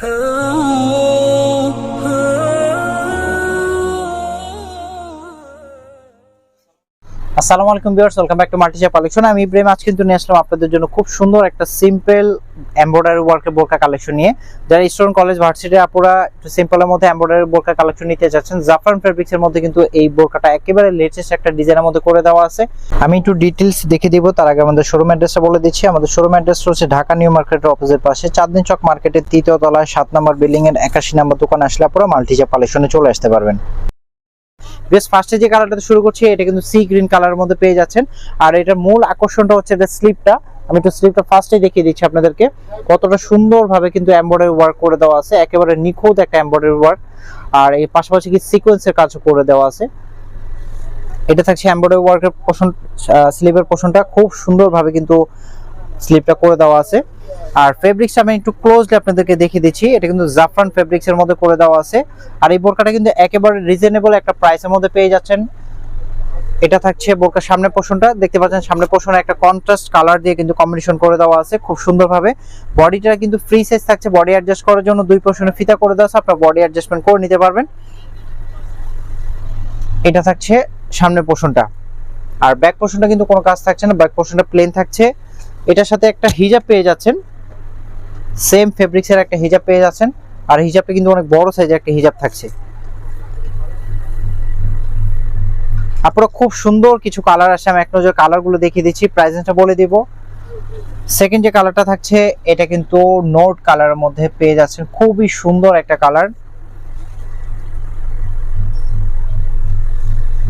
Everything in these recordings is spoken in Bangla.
Oh. আসসালামু আলাইকুম ভিউয়ার্স, ওয়েলকাম ব্যাক টু মাল্টিশা কালেকশন। আমি ইব্রাহিম আজ কিন্তু নিয়ে আসলাম আপনাদের জন্য খুব সুন্দর একটা সিম্পল এমব্রয়ডারি ওয়ার্কের বোরকা কালেকশন নিয়ে। যারা স্টুডেন্ট কলেজ ভার্সিটি আপুরা একটু সিম্পলের মধ্যে এমব্রয়ডারি বোরকা কালেকশন নিতে যাচ্ছেন জাফরান ফেব্রিক্স এর মধ্যে কিন্তু এই বোরকাটা একেবারে লেটেস্ট একটা ডিজাইনের মধ্যে করে দেওয়া আছে। আমি একটু ডিটেলস দেখে দিব, তার আগে আমাদের শোরুম অ্যাড্রেসটা বলে দিচ্ছি। আমাদের শোরুম অ্যাড্রেস হচ্ছে ঢাকা নিউ মার্কেটের অপোজিট পাশে চাঁদনি চক মার্কেটের তৃতীয় তলায় সাত নম্বর বিল্ডিং এর একাশি নম্বর দোকান আসলে আপনারা মাল্টিজা কালেকশনে চলে আসতে পারবেন। বেশ ফার্স্টে যে কালারটা শুরু করছি, এটা কিন্তু সি গ্রিন কালারের মধ্যে পেয়ে যাচ্ছেন। আর এটার মূল আকর্ষণটা হচ্ছে এটা স্লিপটা আমি একটু স্লিপটা ফার্স্টে দেখিয়ে দিচ্ছি আপনাদেরকে। কতটা সুন্দরভাবে কিন্তু এমব্রয়ডারি ওয়ার্ক করে দেওয়া আছে। একেবারে নিখুঁত একটা এমব্রয়ডারি ওয়ার্ক আর এই পাশাপাশি কি সিকোয়েন্সের কাজও করে দেওয়া আছে। এটা থাকছে এমব্রয়ডারি ওয়ার্কের পোষণ স্লিপের পোষণটা খুব সুন্দরভাবে কিন্তু স্লিপটা করে দেওয়া আছে। আর ফেব্রিক্স আমি একটু ক্লোজলি আপনাদেরকে দেখিয়ে দিচ্ছি। এটা কিন্তু জাফরান ফেব্রিক্স এর মধ্যে করে দেওয়া আছে। আর এই বোরকাটা কিন্তু একেবারে রিজনেবল একটা প্রাইসের মধ্যে পেয়ে যাচ্ছেন। এটা থাকছে বোরকার সামনে পোর্শনটা দেখতে পাচ্ছেন সামনের পোর্শনে একটা কন্ট্রাস্ট কালার দিয়ে কিন্তু কম্বিনেশন করে দেওয়া আছে খুব সুন্দরভাবে। বডিটা কিন্তু ফ্রি সাইজ থাকছে বডি অ্যাডজাস্ট করার জন্য দুই পোর্শনে ফিতা করে দেওয়া আছে। আপনার বডি অ্যাডজাস্টমেন্ট করে নিতে পারবেন। এটা থাকছে সামনের পোর্শনটা আর ব্যাক পোর্শনটা কিন্তু কোনো কাজ থাকছে না। ব্যাক পোর্শনটা প্লেন থাকছে। এটার সাথে একটা হিজাব পেয়ে যাচ্ছেন। সেম ফেব্রিক্স এর একটা হিজাব পেয়ে যাচ্ছেন। আর হিজাবটা কিন্তু অনেক বড় সাইজের একটা হিজাব থাকছে। আপনারা খুব সুন্দর কিছু কালার আসে আমি এক নজর কালারগুলো দেখিয়ে দিচ্ছি। প্রাইসটা বলে দিব। সেকেন্ড যে কালারটা থাকছে, এটা কিন্তু নোট কালারের মধ্যে পেয়ে যাচ্ছেন। খুবই সুন্দর একটা কালার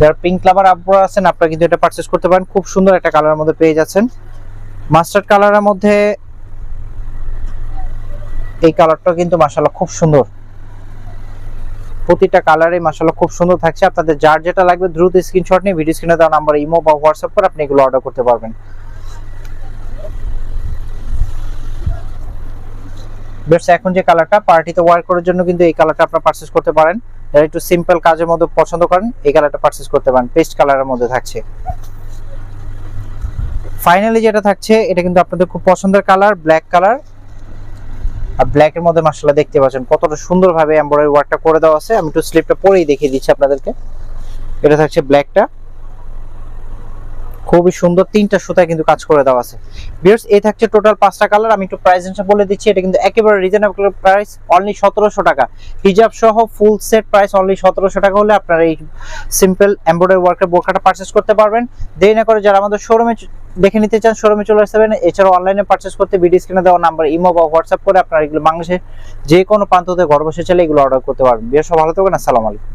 যারা পিঙ্ক লাভার আপনারা আছেন, আপনারা কিন্তু এটা পারচেস করতে পারেন। খুব সুন্দর একটা কালারের মধ্যে পেয়ে যাচ্ছেন। মাস্টার্ড কালারের মধ্যে এই কালারটা কিন্তু মাসাল্লাহ খুব সুন্দর। প্রতিটা কালারে মাসাল্লাহ খুব সুন্দর থাকছে। আপনাদের যার যেটা লাগবে দ্রুত স্ক্রিনশট নিয়ে ভিডিও স্ক্রিনে দেওয়া নাম্বার ইমো বা হোয়াটসঅ্যাপ করে আপনি এগুলো অর্ডার করতে পারবেন। বেশ এখন যে কালারটা পার্টিতে ওয়ার করার জন্য কিন্তু এই কালারটা আপনারা পারচেস করতে পারেন। যারা একটু সিম্পল কাজের মধ্যে পছন্দ করেন, এই কালারটা পারচেস করতে পারেন। পেস্ট কালারের মধ্যে থাকছে। ফাইনালি যেটা থাকছে, এটা কিন্তু আপনাদের খুব পছন্দের কালার ব্ল্যাক কালার আর ব্ল্যাক এর মধ্যে মাশাআল্লাহ দেখতে পাচ্ছেন কতটা সুন্দরভাবে এমব্রয়ডারি ওয়ার্কটা করে দেওয়া আছে। আমি একটু স্লিপটা পরেই দেখিয়ে দিচ্ছি আপনাদেরকে। এটা থাকছে ব্ল্যাকটা খুবই সুন্দর তিনটা সুতায় কিন্তু কাজ করে দেওয়া আছে। বিয়ার্স এই থাকছে টোটাল পাঁচটা কালার আমি একটু প্রাইস রেঞ্জটা বলে দিচ্ছি, এটা কিন্তু একেবারে রিজনেবল প্রাইস অনলি সতেরোশো টাকা। হিজাব সহ ফুল সেট প্রাইস অনলি সতেরোশো টাকা হলে আপনারা এই সিম্পল এমব্রয়ডারি ওয়ার্কের বোরকাটা পারচেস করতে পারবেন। দেরি না করে যারা আমাদের শোরুমে দেখে নিতে চান শোরুমে চলে আসতে পারেন। এছাড়াও অনলাইনে পারচেস করতে ভিডিও স্ক্রিনে দেওয়া নাম্বার ইমো বা হোয়াটসঅ্যাপ করে আপনারা এগুলো বাংলাদেশে যে কোনো প্রান্ত থেকে ঘর বসে চলে এগুলো অর্ডার করতে পারবেন। বিয়ে সব ভালো থাকবেন, আসসালামু আলাইকুম।